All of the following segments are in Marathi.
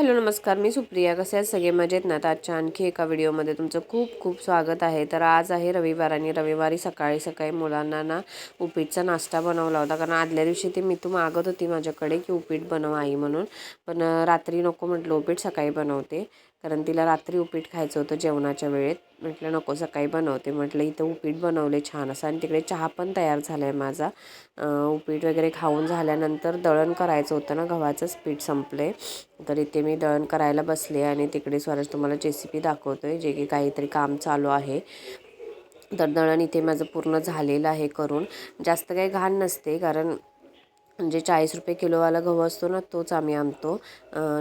हॅलो नमस्कार. मी सुप्रिया. कसे आहेत सगळे? मजेत ना? तर आजच्या आणखी एका व्हिडिओमध्ये तुमचं खूप खूप स्वागत आहे. तर आज आहे रविवार आणि रविवारी सकाळी सकाळी मुलांना ना उपीटचा नाश्ता बनवला होता. कारण आदल्या दिवशी ती मी तू मागत होती माझ्याकडे की उपीट बनव आई म्हणून. पण रात्री नको म्हटलं उपीट सकाळी बनवते. कारण तिला रात्री उपीट खायचं होतं जेवणाच्या वेळेत. म्हटलं नको सकाळी बनवते. म्हटलं इथं उपीट बनवले छान असं. आणि तिकडे चहा पण तयार झाला आहे माझा उपीट वगैरे खाऊन झाल्यानंतर दळण करायचं होतं ना गव्हाचंच पीठ संपले. तर इथे मी दळण करायला बसले आणि तिकडे स्वराज तुम्हाला जे सी पी दाखवतो आहे जे की काहीतरी काम चालू आहे. तर दळण इथे माझं पूर्ण झालेलं आहे करून. जास्त काही घाण नसते कारण जे चाळीस रुपये किलोवाला गहू असतो ना तोच आम्ही आणतो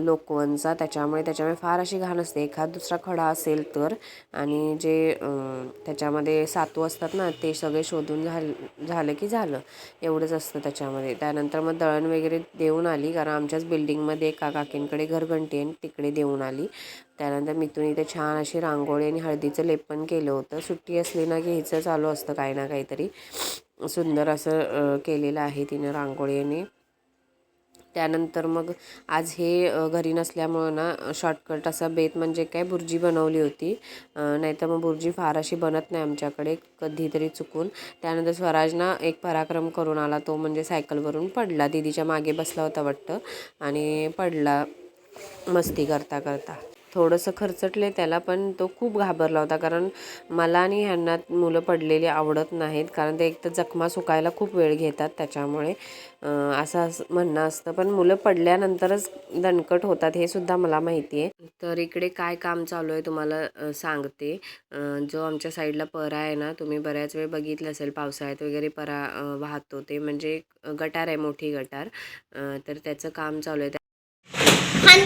लोकवनचा. त्याच्यामुळे त्याच्यामुळे फार अशी घाण असते. एखाद दुसरा खडा असेल तर आणि जे त्याच्यामध्ये सातू असतात ना ते सगळे शोधून झाल झालं की झालं. एवढंच असतं त्याच्यामध्ये. त्यानंतर मग दळण वगैरे देऊन आली कारण आमच्याच बिल्डिंगमध्ये एका काकींकडे घरघंटी आहे तिकडे देऊन आली. त्यानंतर मिथून इथे छान अशी रांगोळी आणि हळदीचं लेपन केलं होतं. सुट्टी असली ना घ्यायचं चालू असतं काही ना काहीतरी. सुंदर असं केलेलं आहे तिनं रांगोळीने त्यानंतर मग आज हे घरी नसल्यामुळं ना शॉर्टकट असा बेत म्हणजे काय बुर्जी बनवली होती. नाहीतर मग बुर्जी फार अशी बनत नाही आमच्याकडे कधीतरी चुकून. त्यानंतर स्वराज ना एक पराक्रम करून आला तो म्हणजे सायकलवरून पडला. दिदीच्या मागे बसला होता वाटतं आणि पडला मस्ती करता करता थोडंसं खर्चटले त्याला पण तो खूप घाबरला होता. कारण मला आणि ह्यांना मुलं पडलेली आवडत नाहीत. कारण ते एक तर जखमा सुकायला खूप वेळ घेतात त्याच्यामुळे. असं असं म्हणणं असतं. पण मुलं पडल्यानंतरच दणकट होतात हे सुद्धा मला माहिती आहे तर इकडे काय काम चालू आहे तुम्हाला सांगते. जो आमच्या साईडला परा आहे ना तुम्ही बऱ्याच वेळ बघितलं असेल पावसाळ्यात वगैरे परा वाहतो ते. म्हणजे गटार आहे मोठी गटार. तर त्याचं काम चालू आहे.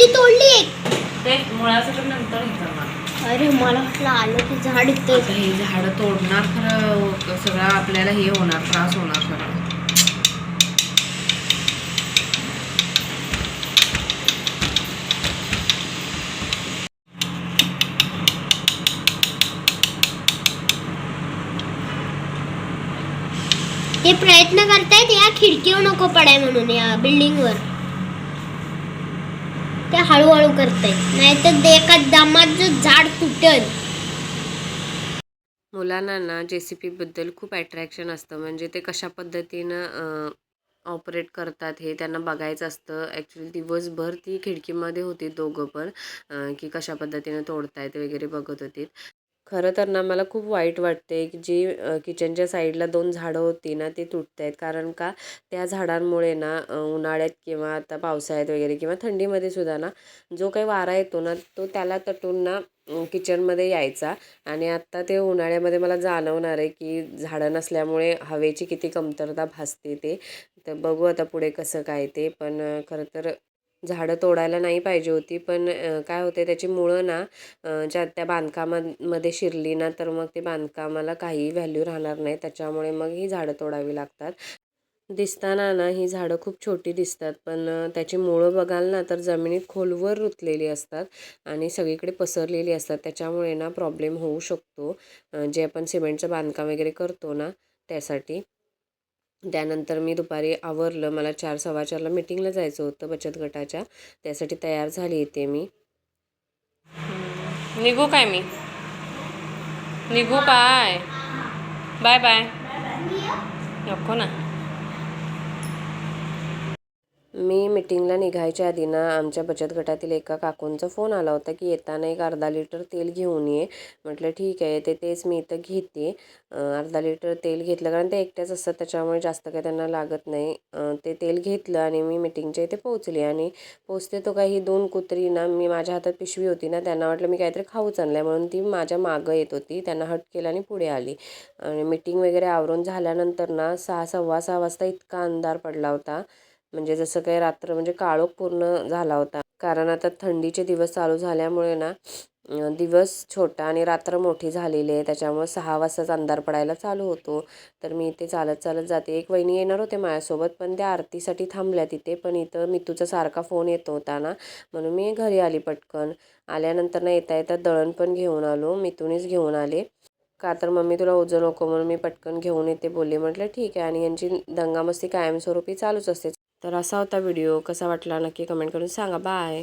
तोडली ते नंतर हे करणार अरे मला वाटलं आलं की झाड इथं आता हे झाडं तोडणार खरं सगळं आपल्याला हे होणार त्रास होणार सगळं ते प्रयत्न करतायत या खिडकीवर नको पडाय म्हणून या बिल्डिंगवर ते हळूहळू करते नाहीतर एका दमात जो झाड तुटेल मुलांना ना जे सी पीबद्दल खूप अट्रॅक्शन असतं. म्हणजे ते कशा पद्धतीनं ऑपरेट करतात हे त्यांना बघायचं असतं. ॲक्च्युली दिवसभर ती खिडकीमध्ये होती दोघं पण की कशा पद्धतीनं तोडतायत वगैरे बघत होती खरं तर ना मला खूप वाईट वाटते की जी किचनच्या साईडला दोन झाडं होती ना ती तुटत आहेत कारण का त्या झाडांमुळे ना उन्हाळ्यात किंवा आता पावसाळ्यात वगैरे किंवा थंडीमध्ये सुद्धा ना जो काही वारा येतो ना तो त्याला तटून ना किचनमध्ये यायचा. आणि आत्ता ते उन्हाळ्यामध्ये मला जाणवणार आहे की झाडं नसल्यामुळे हवेची किती कमतरता भासते ते. तर बघू आता पुढे कसं काय ते. पण खरं तर झाडं तोडायला नाही पाहिजे होती. पण काय होते त्याची मुळं ना ज्या त्या बांधकामामध्ये शिरली ना तर मग ते बांधकामाला काही व्हॅल्यू राहणार नाही. त्याच्यामुळे मग ही झाडं तोडावी लागतात. दिसताना ना ही झाडं खूप छोटी दिसतात. पण त्याची मुळं बघाल ना तर जमिनीत खोलवर रुतलेली असतात आणि सगळीकडे पसरलेली असतात. त्याच्यामुळे ना प्रॉब्लेम होऊ शकतो. जे आपण सिमेंटचं बांधकाम वगैरे करतो ना त्यासाठी. त्यानंतर मी दुपारी आवरलं. मला चार सव्वा चारला मिटिंगला जायचं होतं बचत गटाच्या. त्यासाठी तयार झाली इथे मी. निघू काय मी? निघू काय बाय बाय. नको ना. मी मिटिंगला निघायच्या आधी ना आमच्या बचत गटातील एका काकूंचा फोन आला होता की येताना एक अर्धा लिटर तेल घेऊन ये. म्हटलं ठीक आहे ते तेच मी इथं घेते. अर्धा लिटर तेल घेतलं कारण ते एकट्याच असतात त्याच्यामुळे जास्त काही त्यांना लागत नाही. ते तेल घेतलं आणि मी मिटिंगच्या इथे पोहोचले आणि पोचते तो काही दोन कुत्री ना मी माझ्या हातात पिशवी होती ना त्यांना वाटलं मी काहीतरी खाऊच आणलं आहे म्हणून ती माझ्या मागं येत होती. त्यांना हट केलं आणि पुढे आली. आणि मिटिंग वगैरे आवरून झाल्यानंतर ना सहा सव्वा सहा वाजता इतका अंधार पडला होता. म्हणजे जसं काही रात्र म्हणजे काळोख पूर्ण झाला होता. कारण आता थंडीचे दिवस चालू झाल्यामुळे ना दिवस छोटा आणि रात्र मोठी झालेली आहे. त्याच्यामुळे सहा वाजताच अंधार पडायला चालू होतो. तर मी इथे चालत चालत जाते. एक वहिनी येणार होते माझ्यासोबत पण त्या आरतीसाठी थांबल्या तिथे. पण इथं मितूचा सारखा फोन येत होता ना म्हणून मी घरी आली पटकन. आल्यानंतर ना येता येता दळण पण घेऊन आलो. मितूनीच घेऊन आले. का तर मम्मी तुला ओझं नको म्हणून मी पटकन घेऊन येते बोलले. म्हटलं ठीक आहे. आणि यांची दंगामस्ती कायमस्वरूपी चालूच असते. तर असा होता व्हिडिओ. कसा वाटला नक्की कमेंट करून सांगा. बाय